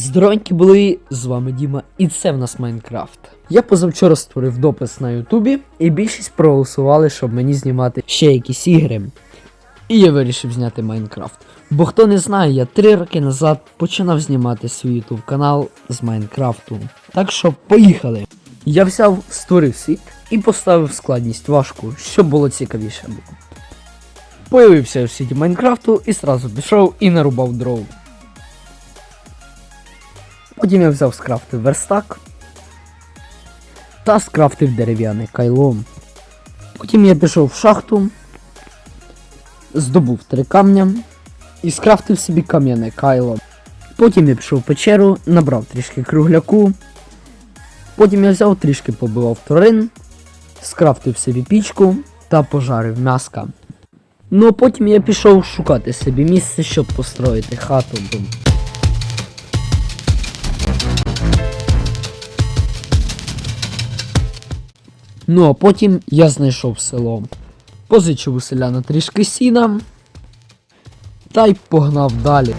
Здоровенькі були, з вами Діма, і це в нас Майнкрафт. Я позавчора створив допис на Ютубі, і більшість проголосували, щоб мені знімати ще якісь ігри. І я вирішив зняти Майнкрафт. Бо хто не знає, я три роки назад починав знімати свій ютуб канал з Майнкрафту. Так що поїхали. Я взяв, створив світ і поставив складність важку, щоб було цікавіше. Появився в світі Майнкрафту і сразу пішов і нарубав дров. Потім я взяв скрафтив верстак та скрафтив дерев'яне кайло. Потім я пішов в шахту, здобув три камня і скрафтив собі кам'яне кайло. Потім я пішов в печеру, набрав трішки кругляку. Потім я взяв трішки побивав тварин, скрафтив собі пічку та пожарив м'яска. Ну а потім я пішов шукати собі місце, щоб построїти хату. Ну а потім я знайшов село. Позичив у селяна трішки сіна. Та й погнав далі.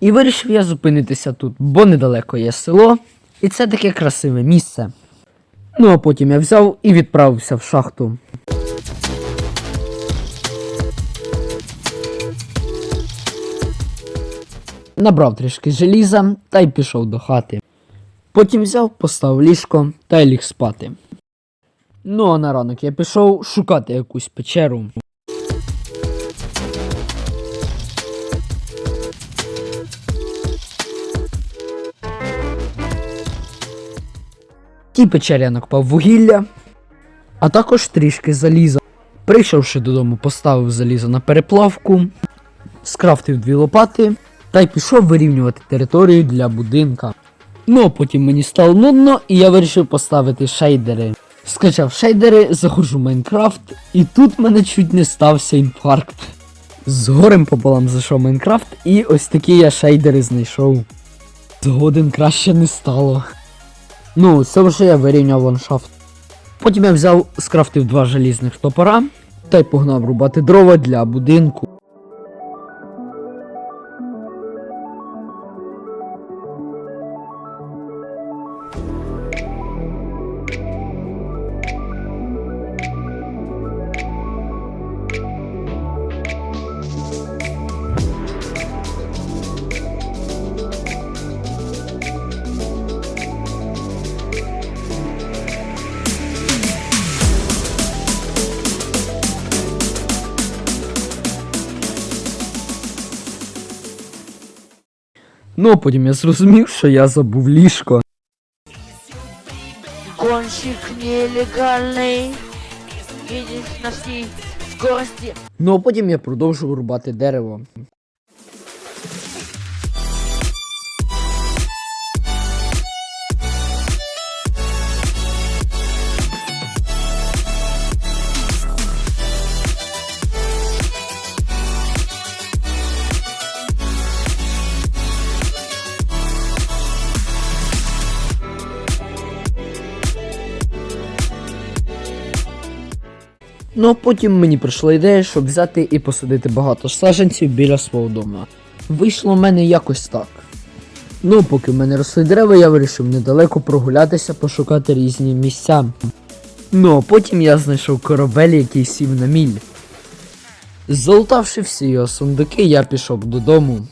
І вирішив я зупинитися тут, бо недалеко є село, і це таке красиве місце. Ну а потім я взяв і відправився в шахту. Набрав трішки желіза та й пішов до хати. Потім взяв, поставив ліжко та й ліг спати. Ну а на ранок я пішов шукати якусь печеру. В тій печері я накопав вугілля, а також трішки заліза. Прийшовши додому, поставив залізо на переплавку, скрафтив дві лопати та й пішов вирівнювати територію для будинка. Ну а потім мені стало нудно і я вирішив поставити шейдери. Скачав шейдери, заходжу в Майнкрафт, і тут мене чуть не стався інфаркт. З горем пополам зайшов Майнкрафт, і ось такі я шейдери знайшов. Згоден краще не стало. Ну, це вже я вирівняв ландшафт. Потім я взяв, скрафтив два желізних топора та й погнав рубати дрова для будинку. Ну, а потім я зрозумів, що я забув ліжко. Гонщик нелегальний. Їдеш на всій скорості. Ну а потім я продовжив рубати дерево. Ну а потім мені прийшла ідея, щоб взяти і посадити багато саджанців біля свого дому. Вийшло в мене якось так. Ну, поки в мене росли дерева, я вирішив недалеко прогулятися, пошукати різні місця. Ну, а потім я знайшов корабель, який сів на міль. Залутавши всі його сундуки, я пішов додому.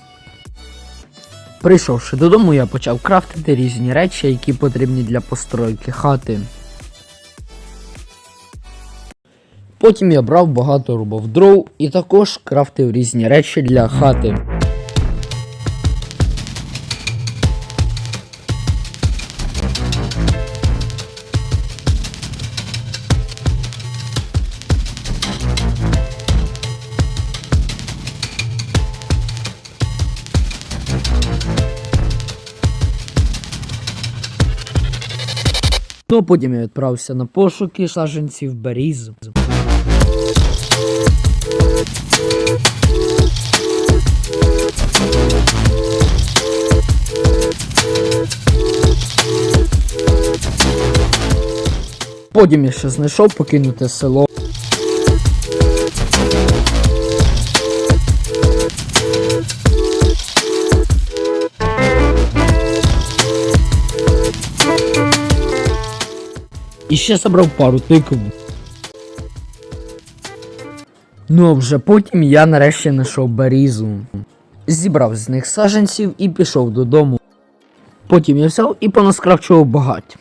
Прийшовши додому, я почав крафтити різні речі, які потрібні для постройки хати. Потім я брав багато рубов дров і також крафтив різні речі для хати. Ну, потім я відправився на пошуки саджанців беріз. Потім я ще знайшов покинуте село. І ще забрав пару тикв. Ну а вже потім я нарешті знайшов берізу. Зібрав з них саженців і пішов додому. Потім я взяв і понаскрапчував багать.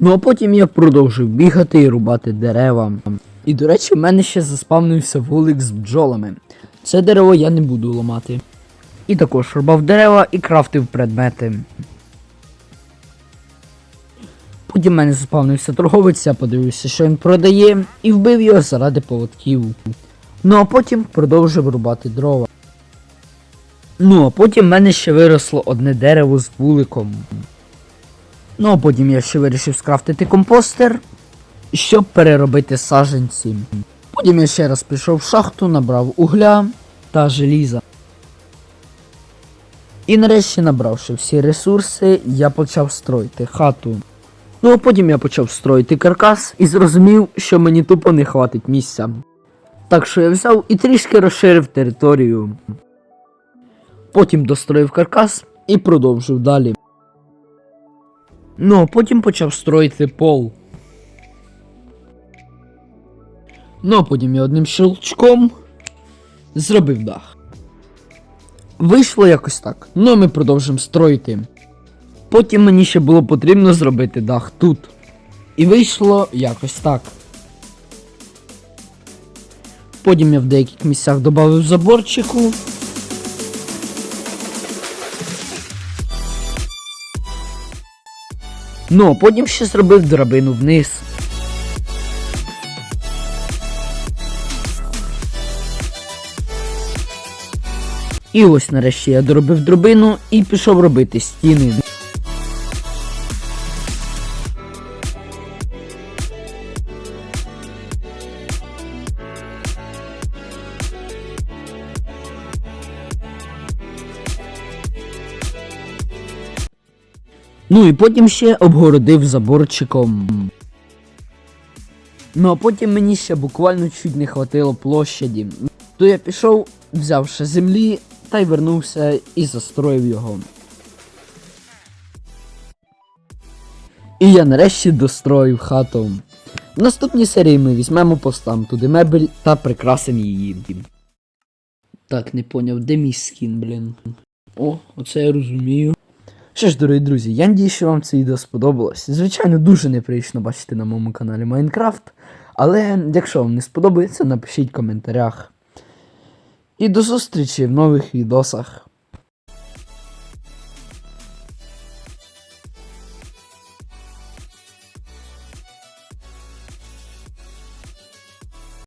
Ну а потім я продовжив бігати і рубати дерева. І до речі, в мене ще заспавнився вулик з бджолами. Це дерево я не буду ламати. І також рубав дерева і крафтив предмети. Потім в мене заспавнився торговець, я подивився, що він продає, і вбив його заради поводків. Ну а потім продовжив рубати дрова. Ну а потім в мене ще виросло одне дерево з вуликом. Ну а потім я ще вирішив скрафтити компостер, щоб переробити саженці. Потім я ще раз пішов в шахту, набрав угля та желіза. І нарешті, набравши всі ресурси, я почав строїти хату. Ну а потім я почав строїти каркас і зрозумів, що мені тупо не хватить місця. Так що я взяв і трішки розширив територію. Потім достроїв каркас і продовжив далі. Ну, а потім почав строїти пол. Ну, а потім я одним щелчком зробив дах. Вийшло якось так. Ну, а ми продовжимо строїти. Потім мені ще було потрібно зробити дах тут. І вийшло якось так. Потім я в деяких місцях додав заборчику. Ну, а потім ще зробив драбину вниз. І ось нарешті я доробив дробину і пішов робити стіни. Ну і потім ще обгородив заборчиком. Ну а потім мені ще буквально чуть не хватило площаді. То я пішов, взяв ще землі та й вернувся і застроїв його. І я нарешті достроїв хату. В наступній серії ми візьмемо постам туди мебель та прикрасимо її. Так, не поняв, де мій скін, блін. О, оце я розумію. Що ж, дорогі друзі, я надію, що вам це відео сподобалось. Звичайно, дуже неприємно бачити на моєму каналі Майнкрафт. Але якщо вам не сподобається, напишіть в коментарях. І до зустрічі в нових відосах.